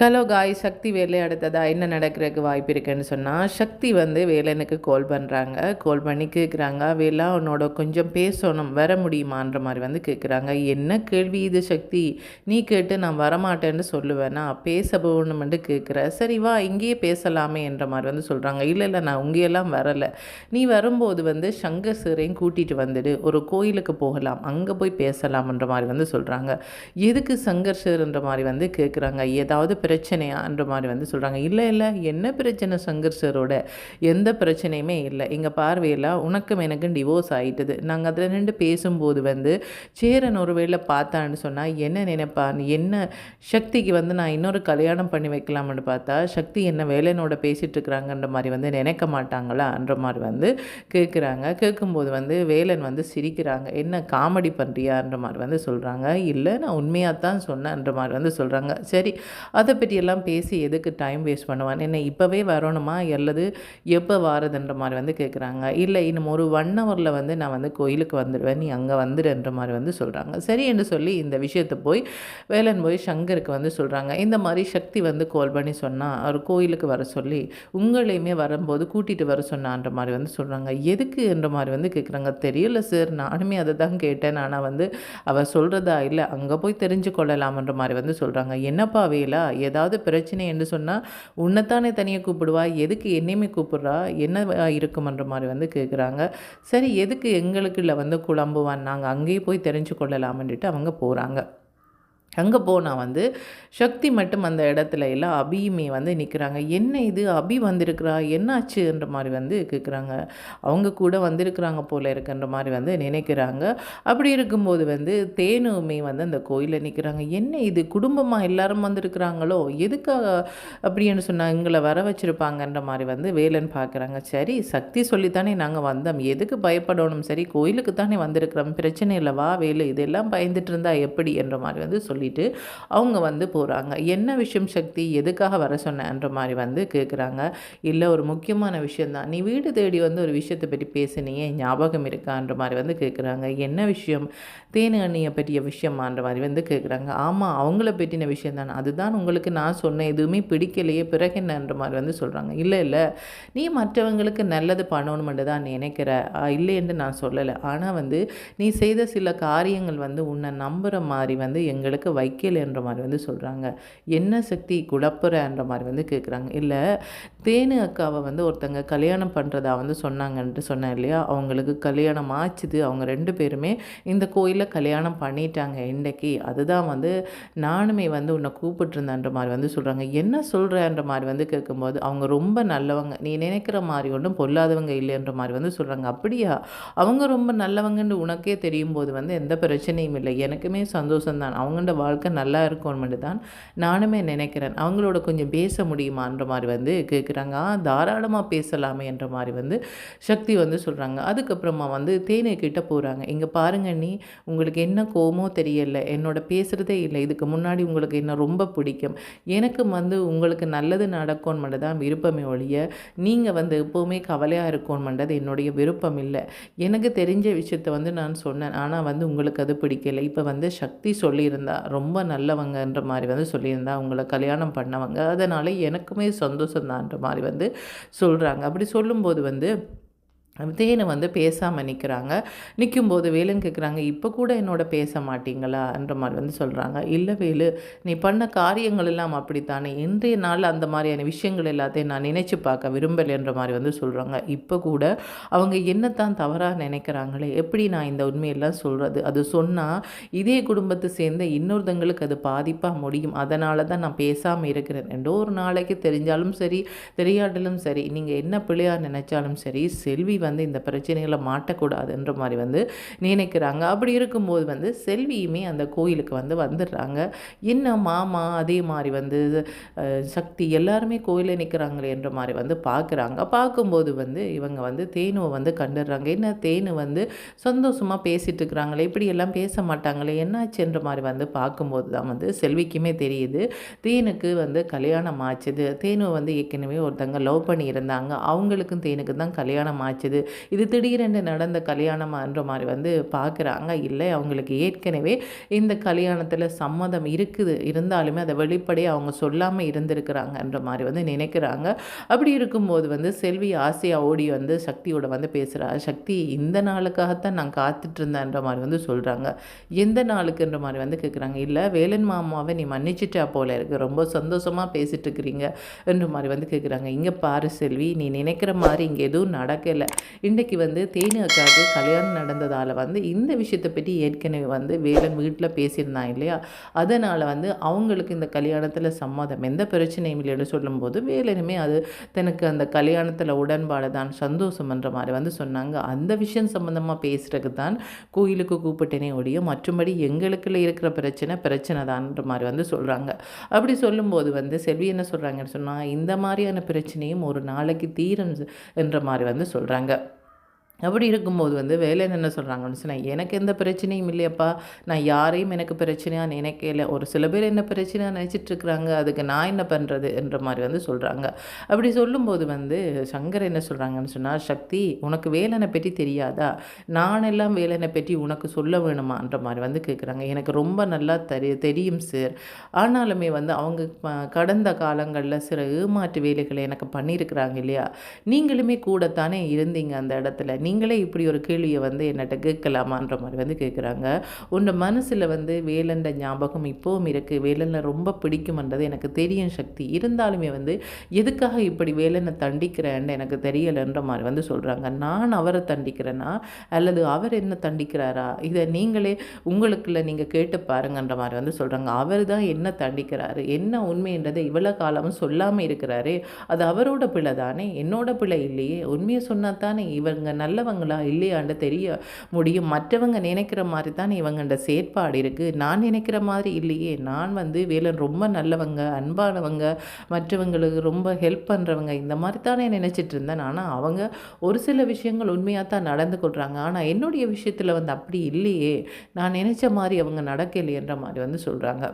Hello காய் சக்தி வேலை அடுத்ததாக என்ன நடக்கிறதுக்கு வாய்ப்பு இருக்குன்னு சொன்னால் சக்தி வந்து வேலனுக்கு கால் பண்ணுறாங்க கால் பண்ணி கேட்குறாங்க வேலா உன்னோட கொஞ்சம் பேசணும் வர முடியுமான்ற மாதிரி வந்து கேட்குறாங்க என்ன கேள்வி இது சக்தி? நீ கேட்டு நான் வரமாட்டேன்னு சொல்லுவேன்னா பேச போகணுமென்று கேட்குற சரி வா இங்கேயே பேசலாமே என்ற மாதிரி வந்து சொல்கிறாங்க இல்லை இல்லை நான் உங்கேயெல்லாம் வரலை. நீ வரும்போது வந்து சங்கர் சீரையும் கூட்டிகிட்டு வந்துடு. ஒரு கோயிலுக்கு போகலாம். அங்கே போய் பேசலாம்ன்ற மாதிரி வந்து சொல்கிறாங்க எதுக்கு சங்கர் சீர்ன்ற மாதிரி வந்து கேட்குறாங்க ஏதாவது பிரச்சனையான்ற மாதிரி வந்து சொல்கிறாங்க இல்லை இல்லை என்ன பிரச்சனை சங்கர் சரோட? எந்த பிரச்சனையுமே இல்லை. எங்கள் பார்வையில் உனக்கும் எனக்கும் டிவோர்ஸ் ஆகிட்டது நாங்கள் அதில் நின்று பேசும்போது வந்து சேரன் ஒரு வேளை பார்த்தான்னு சொன்னால் என்ன நினைப்பான் என்ன சக்திக்கு வந்து நான் இன்னொரு கல்யாணம் பண்ணி வைக்கலாம்னு பார்த்தா சக்தி என்ன வேலைனோட பேசிகிட்டு இருக்கிறாங்கன்ற மாதிரி வந்து நினைக்க மாட்டாங்களான்ற மாதிரி வந்து கேட்குறாங்க கேட்கும்போது வந்து வேலன் வந்து சிரிக்கிறாங்க. என்ன காமெடி பண்ணுறியான்ற மாதிரி வந்து சொல்கிறாங்க இல்லை நான் உண்மையாக தான் சொன்னேன்ற மாதிரி வந்து சொல்கிறாங்க சரி அதை பற்றியெல்லாம் பேசி எதுக்கு டைம் வேஸ்ட் பண்ணுவான் என்ன இப்போவே வரணுமா? அல்லது எப்போ வாரதுன்ற மாதிரி வந்து கேட்குறாங்க இல்லை இன்னும் ஒரு ஒன் ஹவரில் வந்து நான் வந்து கோயிலுக்கு வந்துடுவேன் நீ அங்கே வந்துடுன்ற மாதிரி வந்து சொல்கிறாங்க சரி என்று சொல்லி இந்த விஷயத்தை போய் வேலன் போய் சங்கருக்கு வந்து சொல்கிறாங்க இந்த மாதிரி சக்தி வந்து கால் பண்ணி சொன்னால் அவர் கோயிலுக்கு வர சொல்லி உங்களையுமே வரும்போது கூட்டிகிட்டு வர சொன்னான்ற மாதிரி வந்து சொல்கிறாங்க எதுக்கு என்ற மாதிரி வந்து கேட்குறாங்க தெரியல சார் நானுமே அதை தான் கேட்டேன். ஆனால் வந்து அவள் சொல்கிறதா இல்லை அங்கே போய் தெரிஞ்சு கொள்ளலாம்ன்ற மாதிரி வந்து சொல்கிறாங்க என்னப்பா வேலா? ஏதாவது பிரச்சனை என்று சொன்னால் உன்னைத்தானே தனியாக கூப்பிடுவா? எதுக்கு என்னையுமே கூப்பிட்றா? என்ன இருக்குமன்ற மாதிரி வந்து கேட்குறாங்க சரி எதுக்கு எங்களுக்குள்ள வந்து குழம்புவான்? நாங்கள் அங்கேயே போய் தெரிஞ்சு கொள்ளலாம்ன்ட்டு அவங்க போகிறாங்க அங்கே போனால் வந்து சக்தி மட்டும் அந்த இடத்துல எல்லாம் அபியுமே வந்து நிற்கிறாங்க என்ன இது? அபி வந்திருக்கிறா? என்னாச்சுன்ற மாதிரி வந்து கேட்குறாங்க அவங்க கூட வந்திருக்கிறாங்க போல இருக்குன்ற மாதிரி வந்து நினைக்கிறாங்க. அப்படி இருக்கும்போது வந்து தேனுமே வந்து அந்த கோயிலில் நிற்கிறாங்க என்ன இது? குடும்பமாக எல்லாரும் வந்திருக்கிறாங்களோ? எதுக்காக அப்படின்னு சொன்னால் எங்களை வர வச்சுருப்பாங்கன்ற மாதிரி வந்து வேலன் பார்க்குறாங்க சரி சக்தி சொல்லித்தானே நாங்கள் வந்தோம். எதுக்கு பயப்படணும்? சரி கோயிலுக்கு தானே வந்திருக்கிறோம். பிரச்சனை இல்லை. வா வேலு. இதெல்லாம் பயந்துட்டு இருந்தா எப்படி? என்ற மாதிரி வந்து சொல்லி சொல்லிட்டு அவங்க வந்து போகிறாங்க என்ன விஷயம் சக்தி? எதுக்காக வர சொன்னேன்ற மாதிரி வந்து கேட்குறாங்க இல்லை ஒரு முக்கியமான விஷயந்தான் நீ வீடு தேடி வந்து ஒரு விஷயத்தை பற்றி பேசினியே ஞாபகம் இருக்கான்ற மாதிரி வந்து கேட்குறாங்க என்ன விஷயம்? தேனு அண்ணியை பற்றிய விஷயமான்ற மாதிரி வந்து கேட்குறாங்க ஆமாம் அவங்கள பற்றின விஷயம் தானே அதுதான் உங்களுக்கு நான் சொன்னேன் எதுவுமே பிடிக்கலையே பிறகு என்னன்ற மாதிரி வந்து சொல்கிறாங்க இல்லை இல்லை. நீ மற்றவங்களுக்கு நல்லது பண்ணணுமென்று தான் நினைக்கிற. இல்லை என்று நான் சொல்லலை. ஆனால் வந்து நீ செய்த சில காரியங்கள் வந்து உன்னை நம்புகிற மாதிரி வந்து எங்களுக்கு வைக்கலன்ற மாதிரி வந்து சொல்கிறாங்க என்ன சக்தி குழப்புறன்ற மாதிரி வந்து கேட்குறாங்க இல்லை தேனு அக்காவை வந்து ஒருத்தங்க கல்யாணம் பண்ணுறதா வந்து சொன்னாங்கன்ட்டு சொன்னேன் இல்லையா? அவங்களுக்கு கல்யாணம் ஆச்சுது. அவங்க ரெண்டு பேருமே இந்த கோயிலில் கல்யாணம் பண்ணிட்டாங்க இன்றைக்கி அதுதான் வந்து நானுமே வந்து உன்னை கூப்பிட்டுருந்தேன்ற மாதிரி வந்து சொல்கிறாங்க என்ன சொல்கிறன்ற மாதிரி வந்து கேட்கும்போது அவங்க ரொம்ப நல்லவங்க. நீ நினைக்கிற மாதிரி ஒன்றும் பொல்லாதவங்க இல்லைன்ற மாதிரி வந்து சொல்கிறாங்க அப்படியா? அவங்க ரொம்ப நல்லவங்கன்னு உனக்கே தெரியும் போது வந்து எந்த பிரச்சனையும் இல்லை. எனக்குமே சந்தோஷம்தான். அவங்களோட வாழ்க்கை நல்லா இருக்கும்னு தான் நானுமே நினைக்கிறேன். அவங்களோட கொஞ்சம் பேச முடியுமான்ற மாதிரி வந்து கேட்குறாங்க தாராளமாக பேசலாமே என்ற மாதிரி வந்து சக்தி வந்து சொல்கிறாங்க அதுக்கப்புறமா வந்து தேனை கிட்ட போகிறாங்க இங்கே பாருங்க நீ உங்களுக்கு என்ன கோமோ தெரியல என்னோட பேசுகிறதே இல்லை. இதுக்கு முன்னாடி உங்களுக்கு என்ன ரொம்ப பிடிக்கும். எனக்கு வந்து உங்களுக்கு நல்லது நடக்கும்னு தான் விருப்பமே ஒழிய நீங்கள் வந்து எப்போவுமே கவலையாக இருக்கும்ன்றது என்னுடைய விருப்பம் இல்லை. எனக்கு தெரிஞ்ச விஷயத்த வந்து நான் சொன்னேன். ஆனால் வந்து உங்களுக்கு அது பிடிக்கல. இப்போ வந்து சக்தி சொல்லியிருந்தா ரொம்ப நல்லவங்கன்ற மாதிரி வந்து சொல்லியிருந்தா அவங்கள கல்யாணம் பண்ணவங்க. அதனால் எனக்குமே சந்தோஷம்தான்ற மாதிரி வந்து சொல்கிறாங்க அப்படி சொல்லும்போது வந்து தேனை வந்து பேசாமல் நிற்கிறாங்க நிற்கும்போது வேலுன்னு கேட்குறாங்க இப்போ கூட என்னோட பேச மாட்டீங்களான்ற மாதிரி வந்து சொல்கிறாங்க இல்லை வேலு நீ பண்ண காரியங்கள் எல்லாம் அப்படித்தானே. இன்றைய நாள் அந்த மாதிரியான விஷயங்கள் எல்லாத்தையும் நான் நினச்சி பார்க்க விரும்பலைன்ற மாதிரி வந்து சொல்கிறாங்க இப்போ கூட அவங்க என்னத்தான் தவறாக நினைக்கிறாங்களே எப்படி நான் இந்த உண்மையெல்லாம் சொல்கிறது அது சொன்னால் இதே குடும்பத்தை சேர்ந்த இன்னொருத்தங்களுக்கு அது பாதிப்பாக முடியும். அதனால தான் நான் பேசாமல் இருக்கிறேன். ரெண்டோ ஒரு நாளைக்கு தெரிஞ்சாலும் சரி தெரியாட்டலும் சரி நீங்கள் என்ன பிள்ளையாக நினச்சாலும் சரி செல்வி வந்து இந்த பிரச்சனைகளை மாட்டக்கூடாதுன்ற மாதிரி வந்து நினைக்கிறாங்க. அப்படி இருக்கும்போது வந்து செல்வியுமே அந்த கோயிலுக்கு வந்து வந்துடுறாங்க. என்ன மாமா அதே மாதிரி வந்து சக்தி எல்லாருமே கோயிலில் நிற்கிறாங்களே என்ற மாதிரி வந்து பார்க்குறாங்க. பார்க்கும்போது வந்து இவங்க வந்து தேனுவை வந்து கண்டுடுறாங்க. என்ன தேனு வந்து சந்தோஷமாக பேசிகிட்டு இருக்கிறாங்களே இப்படி எல்லாம் பேச மாட்டாங்களே என்னாச்சுன்ற மாதிரி வந்து பார்க்கும்போது தான் வந்து செல்விக்குமே தெரியுது. தேனுக்கு வந்து கல்யாணம் ஆச்சுது. தேனு வந்து ஏற்கனவே ஒருத்தங்க லவ் பண்ணியிருந்தாங்க. அவங்களுக்கும் தேனுக்கு தான் கல்யாணம் ஆச்சுது. இருந்தது இது திடீரென்று நடந்த கல்யாணமான்ற மாதிரி வந்து பார்க்குறாங்க. இல்லை அவங்களுக்கு ஏற்கனவே இந்த கல்யாணத்தில் சம்மதம் இருக்குது. இருந்தாலுமே அதை வெளிப்படையாக அவங்க சொல்லாமல் இருந்திருக்கிறாங்கன்ற மாதிரி வந்து நினைக்கிறாங்க. அப்படி இருக்கும்போது வந்து செல்வி ஆசையாக ஓடி வந்து சக்தியோட வந்து பேசுகிறா சக்தி இந்த நாளுக்காகத்தான் நான் காத்துட்டு இருந்தேன்ற மாதிரி வந்து சொல்கிறாங்க எந்த நாளுக்குன்ற மாதிரி வந்து கேட்குறாங்க இல்லை வேலன் மாமாவை நீ மன்னிச்சிட்டா போல இருக்கு. ரொம்ப சந்தோஷமாக பேசிட்டு இருக்கிறீங்க என்ற மாதிரி வந்து கேட்குறாங்க இங்கே பாரு செல்வி நீ நினைக்கிற மாதிரி இங்கே எதுவும் நடக்கலை. இன்றைக்கு வந்து தேனி அக்காவுக்கு கல்யாணம் நடந்ததால் வந்து இந்த விஷயத்தை பற்றி ஏற்கனவே வந்து வேலன் வீட்டில் பேசியிருந்தான் இல்லையா? அதனால் வந்து அவங்களுக்கு இந்த கல்யாணத்தில் சம்மதம். எந்த பிரச்சனையும் இல்லைன்னு சொல்லும்போது வேலனுமே அது தனக்கு அந்த கல்யாணத்தில் உடன்பாடு தான் சந்தோஷம்ன்ற மாதிரி வந்து சொன்னாங்க. அந்த விஷயம் சம்மந்தமாக பேசுகிறதுக்கு தான் கோயிலுக்கு கூப்பிட்டேனே ஒழிய மற்றபடி எங்களுக்குள்ள இருக்கிற பிரச்சனை பிரச்சனை தான்ன்ற மாதிரி வந்து சொல்கிறாங்க அப்படி சொல்லும்போது வந்து செல்வி என்ன சொல்கிறாங்கன்னு சொன்னால் இந்த மாதிரியான பிரச்சனையும் ஒரு நாளைக்கு தீரம் என்ற மாதிரி வந்து சொல்கிறாங்க அப்படி இருக்கும்போது வந்து வேலைன்னு என்ன சொல்கிறாங்கன்னு சொன்னால் எனக்கு எந்த பிரச்சனையும் இல்லையப்பா. நான் யாரையும் எனக்கு பிரச்சனையாக நினைக்கல. ஒரு சில பேர் என்ன பிரச்சனையாக நினச்சிட்ருக்குறாங்க அதுக்கு நான் என்ன பண்ணுறது என்ற மாதிரி வந்து சொல்கிறாங்க அப்படி சொல்லும்போது வந்து சங்கர் என்ன சொல்கிறாங்கன்னு சொன்னால் சக்தி உனக்கு வேலனை பற்றி தெரியாதா? நான் எல்லாம் வேலனை பற்றி உனக்கு சொல்ல வேணுமான்ற மாதிரி வந்து கேட்குறாங்க எனக்கு ரொம்ப நல்லா தெரி தெரியும் சார் ஆனாலுமே வந்து அவங்க கடந்த காலங்களில் சில ஏமாற்று வேலைகளை எனக்கு பண்ணியிருக்கிறாங்க இல்லையா? நீங்களுமே கூடத்தானே இருந்தீங்க அந்த இடத்துல. நீங்களே இப்படி ஒரு கேள்வியை வந்து என்னட்ட கேட்கலாமான்ற மாதிரி வந்து கேட்குறாங்க உன்னோட மனசில் வந்து வேலண்ட ஞாபகம் இப்போவும் இருக்குது வேலனை ரொம்ப பிடிக்கும்ன்றது எனக்கு தெரியும் சக்தி. இருந்தாலுமே வந்து எதுக்காக இப்படி வேலனை தண்டிக்கிறேன்னு எனக்கு தெரியலைன்ற மாதிரி வந்து சொல்கிறாங்க நான் அவரை தண்டிக்கிறேன்னா அல்லது அவர் என்ன தண்டிக்கிறாரா? இதை நீங்களே உங்களுக்குள்ள நீங்கள் கேட்டு பாருங்கன்ற மாதிரி வந்து சொல்கிறாங்க அவர் தான் என்ன தண்டிக்கிறாரு? என்ன உண்மைன்றதை இவ்வளோ காலமும் சொல்லாமல் இருக்கிறாரு. அது அவரோட பிள்ளை தானே என்னோட பிள்ளை இல்லையே. உண்மையை சொன்னால் தானே இவங்க நல்ல நல்லவங்களா இல்லையான்னு தெரிய முடியும். மற்றவங்க நினைக்கிற மாதிரி தான் இவங்கள்ட செயற்பாடு இருக்குது நான் நினைக்கிற மாதிரி இல்லையே. நான் வந்து வேலன் ரொம்ப நல்லவங்க அன்பானவங்க மற்றவங்களுக்கு ரொம்ப ஹெல்ப் பண்ணுறவங்க இந்த மாதிரி தானே நினச்சிட்டு இருந்தேன். ஆனால் அவங்க ஒரு சில விஷயங்கள் உண்மையாக தான் நடந்து கொள்கிறாங்க ஆனால் என்னுடைய விஷயத்தில் வந்து அப்படி இல்லையே. நான் நினச்ச மாதிரி அவங்க நடக்கலையன்ற மாதிரி வந்து சொல்கிறாங்க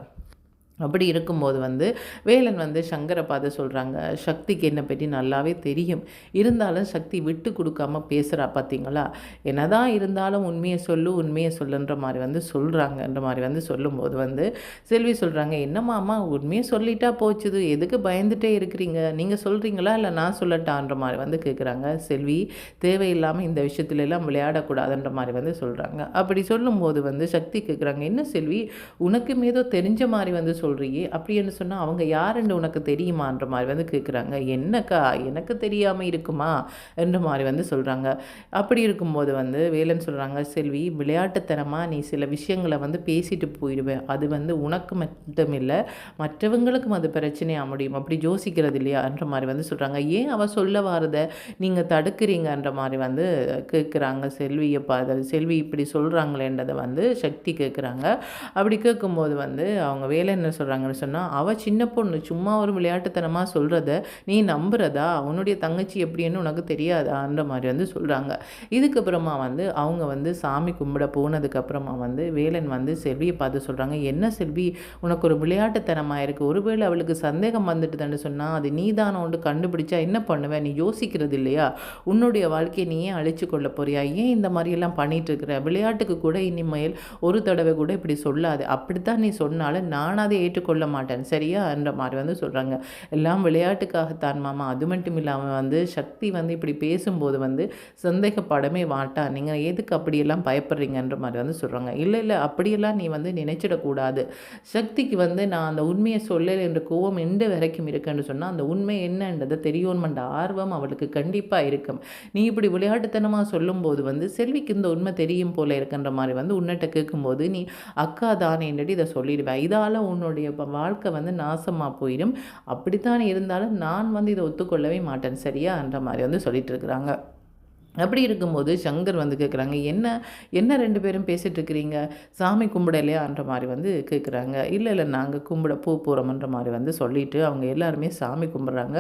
அப்படி இருக்கும்போது வந்து வேலன் வந்து சங்கரை பார்த்து சொல்கிறாங்க சக்திக்கு என்னை பற்றி நல்லாவே தெரியும். இருந்தாலும் சக்தி விட்டு கொடுக்காம பேசுகிறா பார்த்தீங்களா என்னதான் இருந்தாலும் உண்மையை சொல்லு உண்மையை சொல்லுன்ற மாதிரி வந்து சொல்கிறாங்கன்ற மாதிரி வந்து சொல்லும்போது வந்து செல்வி சொல்கிறாங்க என்னம்மாம்மா உண்மையை சொல்லிட்டா போச்சுது. எதுக்கு பயந்துட்டே இருக்கிறீங்க? நீங்கள் சொல்கிறீங்களா இல்லை நான் சொல்லட்டான்ற மாதிரி வந்து கேட்குறாங்க செல்வி தேவையில்லாமல் இந்த விஷயத்துலலாம் விளையாடக்கூடாதுன்ற மாதிரி வந்து சொல்கிறாங்க அப்படி சொல்லும்போது வந்து சக்தி கேட்குறாங்க என்ன செல்வி உனக்கும் ஏதோ தெரிஞ்ச மாதிரி வந்து சொல்கிறியே சொல்கிறியே அப்படின்னு சொன்னால் அவங்க யாருன்னு உனக்கு தெரியுமான்ற மாதிரி வந்து கேட்குறாங்க. என்னக்கா? எனக்கு தெரியாமல் இருக்குமா? என்ற மாதிரி வந்து சொல்கிறாங்க அப்படி இருக்கும்போது வந்து வேலன் சொல்கிறாங்க செல்வி விளையாட்டுத்தனமாக நீ சில விஷயங்களை வந்து பேசிட்டு போயிடுவேன் அது வந்து உனக்கு மட்டும் இல்லை மற்றவங்களுக்கும் அது பிரச்சனையாக முடியும். அப்படி யோசிக்கிறது இல்லையான்ற மாதிரி வந்து சொல்கிறாங்க ஏன் அவள் சொல்ல வாரத நீங்கள் தடுக்கிறீங்கன்ற மாதிரி வந்து கேட்குறாங்க. செல்வியை பார்த்து செல்வி இப்படி சொல்கிறாங்களேன்றதை வந்து சக்தி கேட்குறாங்க. அப்படி கேட்கும்போது வந்து அவங்க வேலை என்ன சொல்கிறாங்கன்னு சொன்னால் அவள் சின்ன பொண்ணு சும்மா ஒரு விளையாட்டுத்தனமாக சொல்கிறத நீ நம்புறதா? உன்னுடைய தங்கச்சி எப்படின்னு உனக்கு தெரியாதான்ற மாதிரி வந்து சொல்கிறாங்க இதுக்கப்புறமா வந்து அவங்க வந்து சாமி கும்பிட போனதுக்கப்புறமா வந்து வேலன் வந்து செல்வியை பார்த்து சொல்கிறாங்க என்ன செல்வி உனக்கு ஒரு விளையாட்டுத்தனமாக இருக்குது ஒருவேளை அவளுக்கு சந்தேகம் வந்துட்டுதுன்னு சொன்னால் அது நீ தானே ஒன்று கண்டுபிடிச்சா என்ன பண்ணுவேன் நீ யோசிக்கிறது இல்லையா? உன்னுடைய வாழ்க்கையை நீ ஏன் அழிச்சு கொள்ள போறியா? ஏன் இந்த மாதிரியெல்லாம் பண்ணிகிட்டு இருக்கிற? விளையாட்டுக்கு கூட இனிமேல் ஒரு தடவை கூட இப்படி சொல்லாது. அப்படித்தான் நீ சொன்னாலும் நான் அதை ஏற்றுக்கொள்ள மாட்டேன் சரியா? என்ற மாதிரி வந்து சொல்கிறாங்க எல்லாம் விளையாட்டுக்காகத்தான் மாமா. அது மட்டும் இல்லாமல் வந்து சக்தி வந்து இப்படி பேசும்போது வந்து சந்தேகப்படமே மாட்டா. நீங்கள் எதுக்கு அப்படியெல்லாம் பயப்படுறீங்கன்ற மாதிரி வந்து சொல்கிறாங்க இல்லை இல்லை அப்படியெல்லாம் நீ வந்து நினைச்சிடக்கூடாது. சக்திக்கு வந்து நான் அந்த உண்மையை சொல்ல என்ற கோவம் எந்த வரைக்கும் இருக்குன்னு சொன்னால் அந்த உண்மை என்னன்றதை தெரியணுமென்ற ஆர்வம் அவளுக்கு கண்டிப்பாக இருக்கும். நீ இப்படி விளையாட்டுத்தனமாக சொல்லும்போது வந்து செல்விக்கு இந்த உண்மை தெரியும் போல இருக்குன்ற மாதிரி வந்து உன்னிட்ட கேட்கும்போது நீ அக்கா தானே என்னடி இதை சொல்லிடுவேன் இதால் உன்னோட உன்னுடைய வாழ்க்கை வந்து நாசமாக போயிடும் அப்படித்தான் இருந்தாலும் நான் வந்து இதை ஒத்துக்கொள்ளவே மாட்டேன். சரியா? என்ற மாதிரி வந்து சொல்லிட்டு இருக்கிறாங்க. அப்படி இருக்கும்போது சங்கர் வந்து கேட்குறாங்க என்ன என்ன ரெண்டு பேரும் பேசிகிட்டு இருக்கிறீங்க? சாமி கும்பிடலையான்ற மாதிரி வந்து கேட்குறாங்க இல்லை இல்லை நாங்கள் கும்பிட பூ போகிறோம்ன்ற மாதிரி வந்து சொல்லிவிட்டு அவங்க எல்லாருமே சாமி கும்பிட்றாங்க.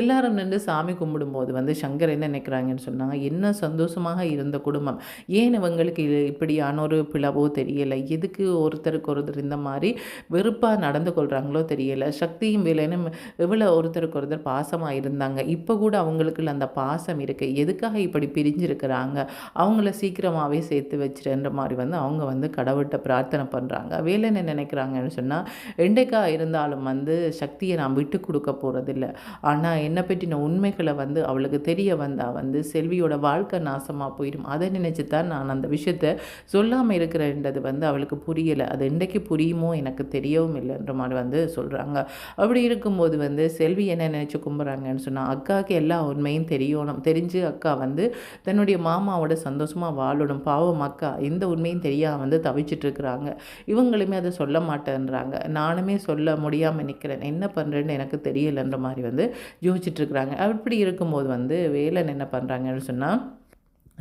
எல்லாரும் நின்று சாமி கும்பிடும்போது வந்து சங்கர் என்ன நினைக்கிறாங்கன்னு சொன்னாங்க என்ன சந்தோஷமாக இருந்த குடும்பம்? ஏன் இவங்களுக்கு இப்படியான ஒரு பிளவோ தெரியலை? எதுக்கு ஒருத்தருக்கு ஒருத்தர் இந்த மாதிரி வெறுப்பாக நடந்து கொள்கிறாங்களோ தெரியலை? சக்தியும் வேலைன்னு எவ்வளோ ஒருத்தருக்கு ஒருத்தர் பாசமாக இருந்தாங்க. இப்போ கூட அவங்களுக்குள்ள அந்த பாசம் இருக்குது எதுக்காக இப்படி பிரிஞ்சிருக்கிறாங்க. அவங்கள சீக்கிரமாகவே சேர்த்து வச்சுருன்ற மாதிரி வந்து அவங்க வந்து கடவுள்கிட்ட பிரார்த்தனை பண்ணுறாங்க வேலை என்ன நினைக்கிறாங்கன்னு சொன்னால் எண்டைக்கா இருந்தாலும் வந்து சக்தியை நான் விட்டு கொடுக்க போகிறதில்ல ஆனால் என்னை பற்றின உண்மைகளை வந்து அவளுக்கு தெரிய வந்தால் வந்து செல்வியோட வாழ்க்கை நாசமாக போயிடும். அதை நினச்சி தான் நான் அந்த விஷயத்த சொல்லாமல் இருக்கிறேன்றது வந்து அவளுக்கு புரியலை. அது என்றைக்கு புரியுமோ எனக்கு தெரியவும் இல்லைன்ற மாதிரி வந்து சொல்கிறாங்க அப்படி இருக்கும்போது வந்து செல்வி என்ன நினச்சி கும்பிட்றாங்கன்னு சொன்னால் அக்காவுக்கு எல்லா உண்மையும் தெரியணும் தெரிஞ்சு அக்கா வந்து தன்னுடைய மாமாவோட சந்தோஷமாக வாழணும். பாவம் அக்கா எந்த உண்மையும் தெரியாமல் வந்து தவிச்சிட்ருக்குறாங்க இவங்களுமே அதை சொல்ல மாட்டேன்றாங்க. நானுமே சொல்ல முடியாமல் நிற்கிறேன் என்ன பண்ணுறேன்னு எனக்கு தெரியலைன்ற மாதிரி வந்து யோசிச்சுட்ருக்குறாங்க அப்படி இருக்கும்போது வந்து வேலன் என்ன பண்ணுறாங்கன்னு சொன்னால்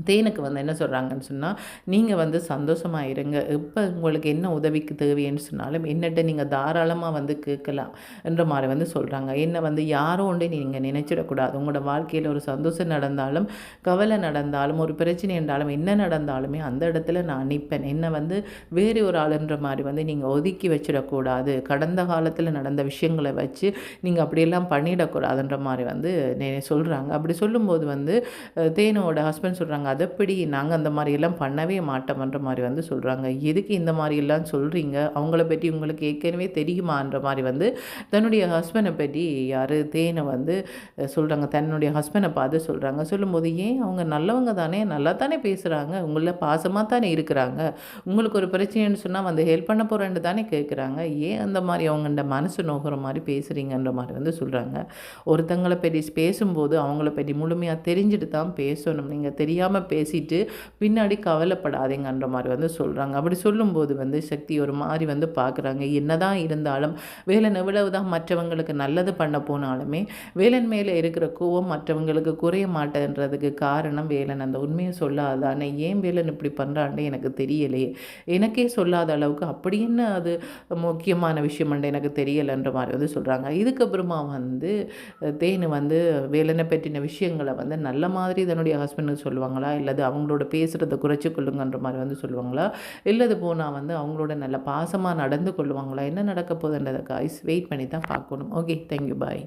தேனுக்கு வந்து என்ன சொல்கிறாங்கன்னு சொன்னால் நீங்கள் வந்து சந்தோஷமாக இருங்க. இப்போ உங்களுக்கு என்ன உதவிக்கு தேவைன்னு சொன்னாலும் என்னட்ட நீங்கள் தாராளமாக வந்து கேட்கலாம் என்ற மாதிரி வந்து சொல்கிறாங்க என்ன வந்து யாரும் ஒன்று நீங்கள் நினச்சிடக்கூடாது. உங்களோட வாழ்க்கையில் ஒரு சந்தோஷம் நடந்தாலும் கவலை நடந்தாலும் ஒரு பிரச்சனை என்றாலும் என்ன நடந்தாலுமே அந்த இடத்துல நான் நிற்பேன் என்ன வந்து வேறு ஒரு ஆளுன்ற மாதிரி வந்து நீங்கள் ஒதுக்கி வச்சிடக்கூடாது. கடந்த காலத்தில் நடந்த விஷயங்களை வச்சு நீங்கள் அப்படியெல்லாம் பண்ணிடக்கூடாதுன்ற மாதிரி வந்து சொல்கிறாங்க அப்படி சொல்லும்போது வந்து தேனோட ஹஸ்பண்ட் சொல்கிறாங்க அதப்படி நாங்கள் அந்த மாதிரியெல்லாம் பண்ணவே மாட்டோம்ன்ற மாதிரி வந்து சொல்கிறாங்க எதுக்கு இந்த மாதிரியெல்லாம் சொல்கிறீங்க அவங்கள பற்றி உங்களுக்கு ஏற்கனவே தெரியுமான்ற மாதிரி வந்து தன்னுடைய ஹஸ்பண்டை பற்றி யார் தேனை வந்து சொல்கிறாங்க தன்னுடைய ஹஸ்பண்டை பார்த்து சொல்கிறாங்க சொல்லும்போது ஏன் அவங்க நல்லவங்க தானே? நல்லா தானே பேசுகிறாங்க உங்களை பாசமாக தானே இருக்கிறாங்க? உங்களுக்கு ஒரு பிரச்சனைன்னு சொன்னால் வந்து ஹெல்ப் பண்ண போகிறேன்னு தானே கேட்குறாங்க ஏன் அந்த மாதிரி அவங்கள்ட மனசு நோகிற மாதிரி பேசுகிறீங்கன்ற மாதிரி வந்து சொல்கிறாங்க ஒருத்தங்களை பற்றி பேசும்போது அவங்கள பற்றி முழுமையாக தெரிஞ்சுட்டு தான் பேசணும். நீங்கள் தெரியாமல் தெரியாமல் பேசிட்டு பின்னாடி கவலைப்படாதீங்கன்ற மாதிரி வந்து சொல்கிறாங்க அப்படி சொல்லும்போது வந்து சக்தி ஒரு மாதிரி வந்து பார்க்குறாங்க என்னதான் இருந்தாலும் வேலன் எவ்வளவு தான் மற்றவங்களுக்கு நல்லது பண்ண போனாலுமே வேலன் மேலே இருக்கிற கோவம் மற்றவங்களுக்கு குறைய மாட்டேன்றதுக்கு காரணம் வேலன். அந்த உண்மையை சொல்லாதானே ஏன் வேலன் இப்படி பண்ணுறான்னு எனக்கு தெரியலையே. எனக்கே சொல்லாத அளவுக்கு அப்படி என்ன அது முக்கியமான விஷயம்ன்ற எனக்கு தெரியலைன்ற மாதிரி வந்து சொல்கிறாங்க இதுக்கப்புறமா வந்து தேனு வந்து வேலனை பற்றின விஷயங்களை வந்து நல்ல மாதிரி தன்னுடைய ஹஸ்பண்டுக்கு சொல்லுவாங்க. சொல்லுவாங்களா? இல்லது அவங்களோட பேசுகிறத குறைச்சி கொள்ளுங்கன்ற மாதிரி வந்து சொல்லுவாங்களா? இல்லது போனால் வந்து அவங்களோட நல்ல பாசமாக நடந்து கொள்ளுவாங்களா? என்ன நடக்க போகுதுன்றதை காய்ஸ் வெயிட் பண்ணி தான் பார்க்கணும் ஓகே தேங்க்யூ பாய்